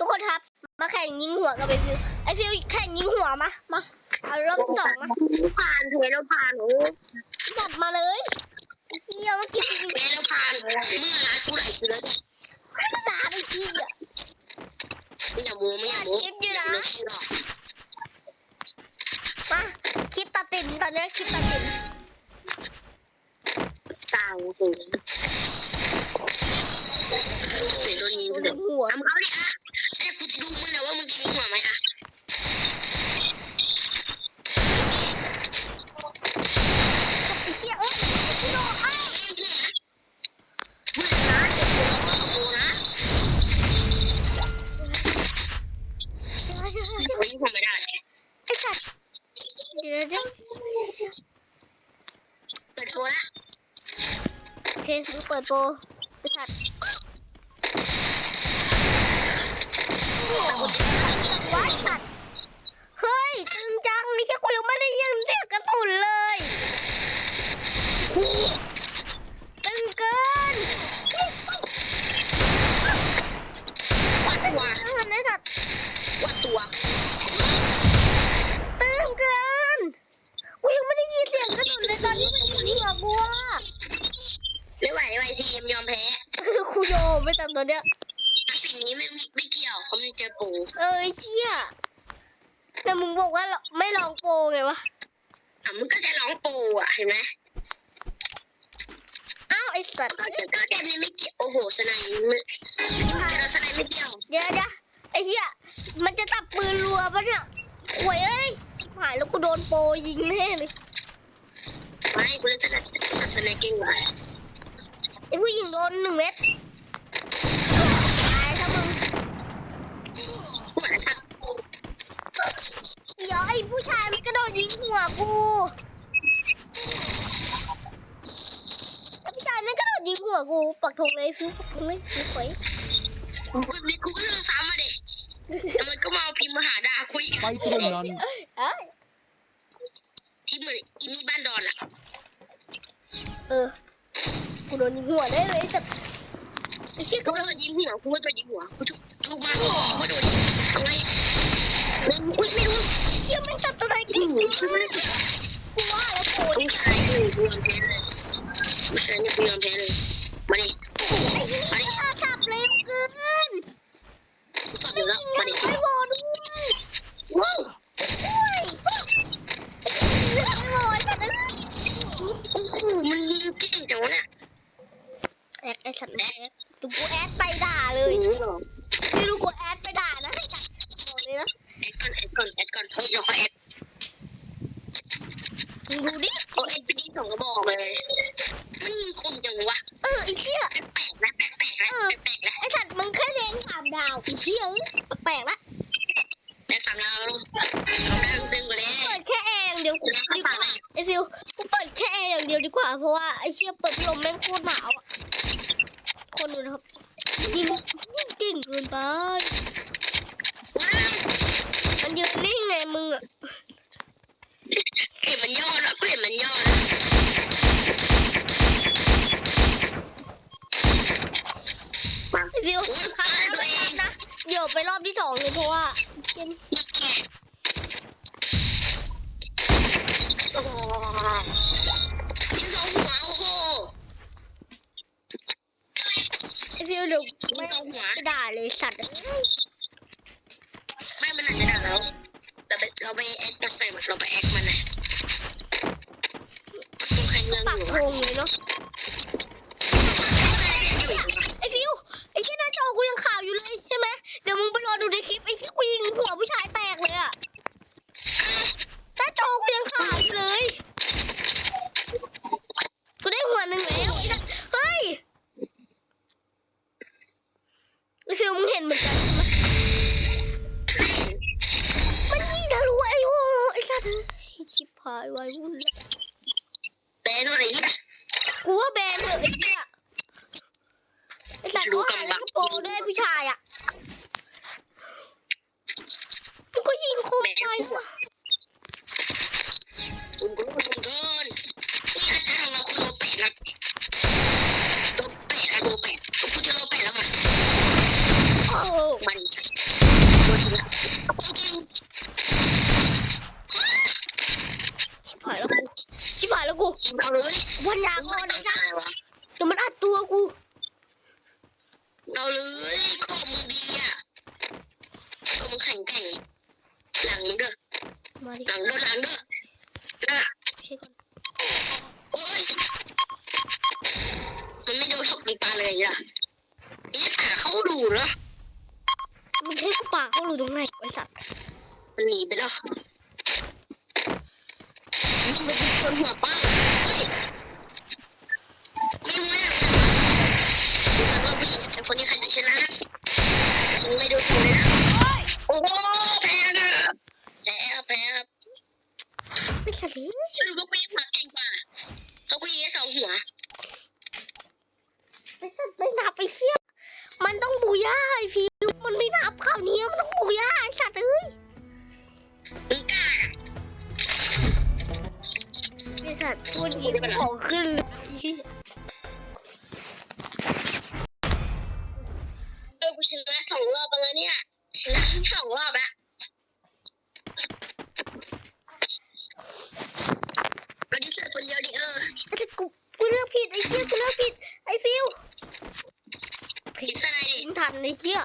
ทุกคนครับ มาแข่งยิงหัวกับไอฟิว ไอฟิวแข่งยิงหัวมา มาเอารอบที่สองมาผ่านเทแล้วผ่านโอ้จัดมาเลยไอ้เหี้ยเมื่อกี้กูยิงเทแล้วผ่านเมื่อร้านกูไหลกูแล้วเนี่ยตาไอ้เหี้ยไม่อย่าโม้ไม่อย่าโม้คลิปอยู่นะไม่ใช่หรอกมาคลิปตัดติ่นตอนนี้คลิปตัดติ่นต่างหูเสียโดนยิงกูเลยิยงหัวทำเขาดิอะ หัวไหมอะไอ้เหี้ยเอ้ยกูโดนอ้าวมึงนะกูนะกูยิงหัวไม่ได้ไอ้สัตว์เดี๋ยวเดี๋ยวเปิดตัวละโอเคมึงเปิดโปรไอ้สัตว์ ว้ายสัตว์เฮ้ยตึงจังนี่แค่กูยังไม่ได้ยิงเสียงกระสุนเลยตึงเกินวัดตัวตึงไอ้สัตว์วัดตัวตึงเกินกูยังไม่ได้ยินเสียงกระสุนเลยตอนนี้มันยิงหัวกูอะไม่ไหวไม่ไหวทีมยอมแพ้กูโยมไม่ตัดตัวเนี้ยสิ่งนี้ไม่มีไม่เกี่ยว เพราะมันเจอปูเออไอ้เชี่ยแต่มึงบอกว่าไม่ลองโปรไงวะอะมึงก็จะร้องปูอะเห็นไหมอ้าวไอ้สัตว์ก็จะก็เกมนี้ไม่เกี่ยวโอ้โหสไนด์ไม่มึงจะเราสไนด์ไม่เกี่ยวเดี๋ยวเดี๋ยวไอ้เหี้ยมันจะจับปืนรัวปะเนี่ยหวยเอ้ยหายแล้วกูโดนโปรยิงแน่เลยไม่กูเล่นสไนด์สไนด์เก่งกว่าไอ้ผู้หญิงโดนหนึ่งเม็ดตายถ้ามึง หัวละสัก เดี๋ยวไอ้ ผู้ชายมันกระโดดยิงหัวกูไอ้ผู้ชายมันกระโดดยิงหัวกูปักธงเลยฟิวปักธงเลยฟิวสวยกูก็นี่กูก็โดนซ้ำมาเด็แล้วมันก็มาพิมพ์มาหาด่าคุยไปตรงนั้นเอ้ยที่เหมือนอีนี่บ้านดอนอะเออ กูโดนยิงหัวได้เลยแต่ไอ้เชี่ยกูก็โดนยิงหัวกูก็โดนยิงหัวกูถูกถูกมากูก็โดนยิงทำไง ไหนกันกูว่าแล้วโผล่ผู้ชายกูยอมแพ้เลยผู้ชายนี่กูยอมแพ้เลย มาดิไอ้นี่มันจับเร็วเกินกูสอบอยู่แล้วมาดิไอ้โวด้วยว้าวด้วยไอ้โวไอ้สัตว์โอ้โหมันยิงเก่งจังวะเนี่ยแอดไอ้สัตว์แอดตุ๊กูแอดไปด่าเลยโอ้โหไม่รู้กูแอดไปด่านะบอกเลยนะแอดก่อนแอดก่อนแอดก่อนเฮ้ยเดี๋ยวเขาแอดมึง ดูดิเขาแอดไปดีสองกระบอกเลยมันยิงคมจังวะเออไอ้เชี่ยแปลกๆนะแปลกๆนะแปลกๆนะไอ้สัตว์มึงแค่เลี้ยงสามดาวไอ้เชี่ยแปลกละแปลกสามดาวลงทำได้ตึงกว่านี้เปิดแค่แอร์อย่างเดียวดีกว่าไอ้ฟิวกูเปิดแค่แอร์อย่างเดียวดีกว่าเพราะว่าไอ้เชี่ยเปิดพัดลมแม่งโคตรหนาวอะคนดูนะครับยิงยิงเก่งเกินไปว้าวมันยืนนิ่งไงมึงอะเห็นมันย่อแล้วกูเห็นมันย่อแล้วมาไอ้ฟิวครั้งหน้าไม่รอบนะเดี๋ยวไปรอบที่สองเลยเพราะว่าเกมอีกแก่โอ้โหยิงสองหัวโอ้โหไอ้ฟิวเดี๋ยวยิงไม่สองหัวด่าเลยสัตว์เอ้ยไม่มันอาจจะด่าเราเราไปเราไปแอดมาใส่มันเราไปแอดมันนะดูใครเงิน ปักธงเลยเนาะ เอาเลยวันยาเอาก่อนเลนะยจ๊ะเดี๋ยวมันอัดตัวกูเอาเลยก็มึงดีอะก็มึงแข็งแกร่งหลังมึงเด้อมาดิหลังเด้อหลังเด้อน่ะเช็คก่อนโอ้ยมันไม่โดนหกในตาเลยอะนี่ตาเขาดูเนาะมึงให้กูปากเขารู้ตรงไหนไอ้สัตว์มันหนีไปแล้วยิ งไปจนหัวป้าเฮ้ยไม่แม่ดูกันว่าผู้หญิงกับคนนี้ใครจะชนะยิงไม่โดนหัวเลยนะโอ้โหแพ้นะแพ้ครับแพ้ครับไม่สัตว์เอ้ยฉันรู้ว่าผู้หญิงหัวเก่งกว่า สัตว์ตัวนี้ของขึ้นเลยเหี้ยเออกูชนะสองรอบแล้วเนี่ยชนะสองรอบแล้วก็ดิเสือคนเดียวดิเออไอ้สัตว์กูกูเลือกผิดไอ้เชี่ยกูเลือกผิดไอ้ฟิวผิดอะไรดิทิ้งทันไอ้เชี่ย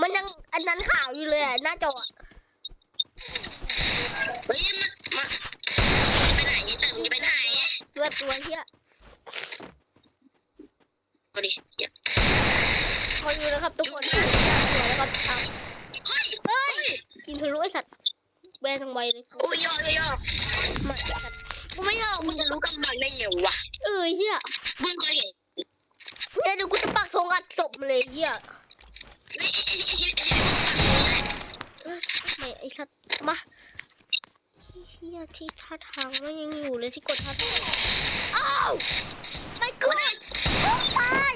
มันยังอันนั้นข่าวอยู่เลยอะหน้าจออะเฮ้ยมามาไปไหนเนี่ยเสือมึงจะไปไหนตัวตัวเฮียก็ดิเดี๋ยวคอยดูนะครับทุกคนหัวนะครับอ้าวเฮ้ยเฮ้ยกินทะลุไอ้สัตว์แบนทั้งใบเลยโอ้ยย่อย่อย่อมาไอ้สัตว์กูไม่ยอมมึงจะรู้กำลังได้ไงวะเออเฮียมึงเคยเห็นเนี่ยเดี๋ยวกูจะปักธงอัดศพมาเลยเฮีย ไอ้ไอ้ไอ้ไอ้ไอ้เออไม่ไอ้สัตว์มาเฮียที่ท่าทางมันยังอยู่เลยที่กดท่าทางอ้าวไม่กดโอ้ตาย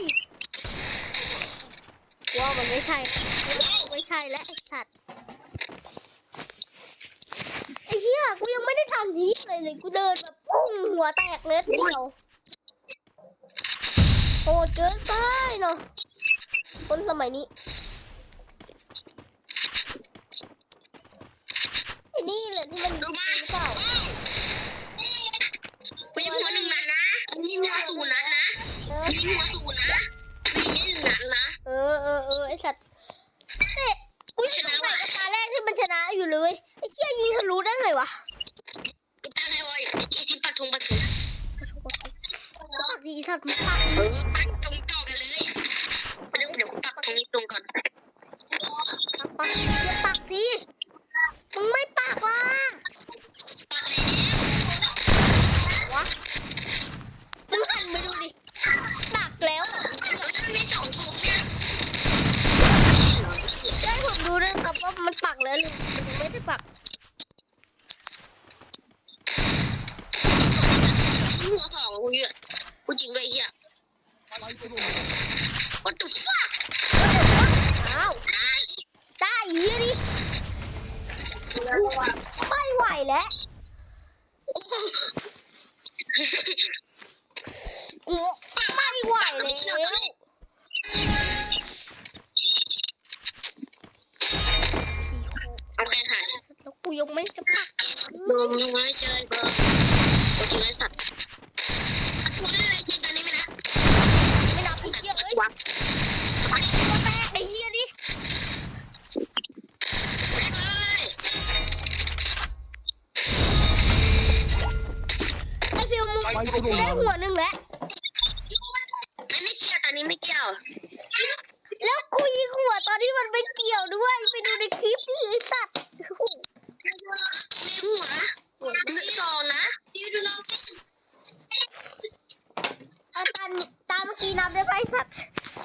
ว่ามันไม่ใช่ ไม่ใช่แล้วไอ้สัตว์ไอ้เหี้ยกูยังไม่ได้ทำนี้เลยเลยกูเดินแบบปุ้งหัวแตกเน็ตเดียวโหดเกินไปเนาะคนสมัยนี้ไอ้ นี่แหละที่มันดูมาหรือเปล่ากูยิงหัวหนึ่งนัดนะยิงหัวศูนย์นัดนะเออยิงหัวศูนย์นะยิงหนึ่งนัดนะเออเออเออไอสัตว์เอ๊ะกูยังสงสัยกับตาแรกที่มันชนะอยู่เลยเว้ยไอ้เชี่ยยิงทะลุได้ไงวะกูตั้งให้ไว้ไอ้ชิ้นปักธงปักธงปากดีสัตว์มึงปากเอดีอปักธงต่อกัน ไ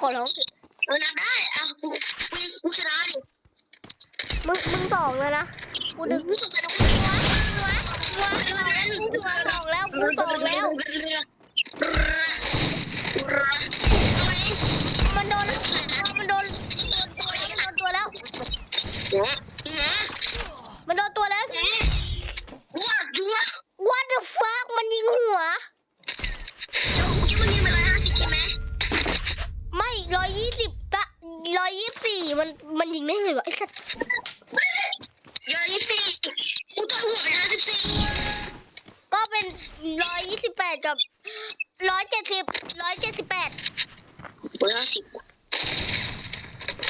อร้องเถอะได้อะกูกูกูชนะดิมึงมึงสองเลยนะกูดึงกูงสันะกนแล้วกูมันโดนมันโดนตัวแล้ว สิบร้อยเจ็ดสิบแปดกูห้าสิบ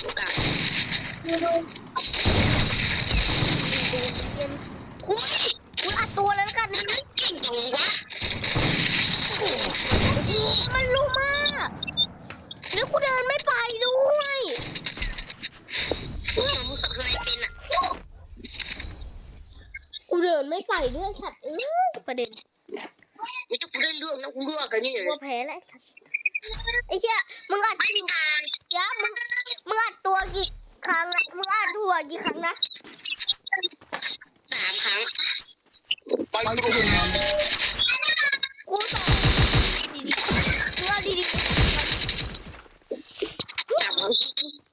โอกาสเรียนอุ้ยคุณอัดตัวแล้วกันมันไม่เก่งจังวะมันรู้มากแล้วกูเดินไม่ไปด้วยกูเหมือนมึงสับสนเป็นอะกูเดินไม่ไปด้วยสัตว์เอ้ยประเด็น ไม่จะกูได้เรื่องนะกูเลือกกันนี่เลยกลัวแพ้แล้วไอ้สัตว์ไอ้เชี่ยมึงอัดไม่มีทางเดี๋ยวมึงมึงอัดตัวกี่ครั้งอะมึงอัดหัวกี่ครั้งนะสามครั้งไปกลุ่มกูสองดีดีๆมึงเอาดีดีสา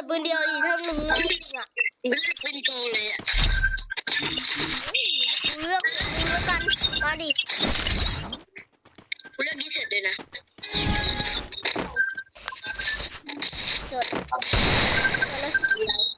ดีเซอร์ปืนเดียวดิถ้ามึงไม่จริงอะมันเลือกเป็นโกเลยอะกูเลือกมึงแล้วกันมาดิกูเลือกดีเสร็จเลยนะเกิดเกิดเลย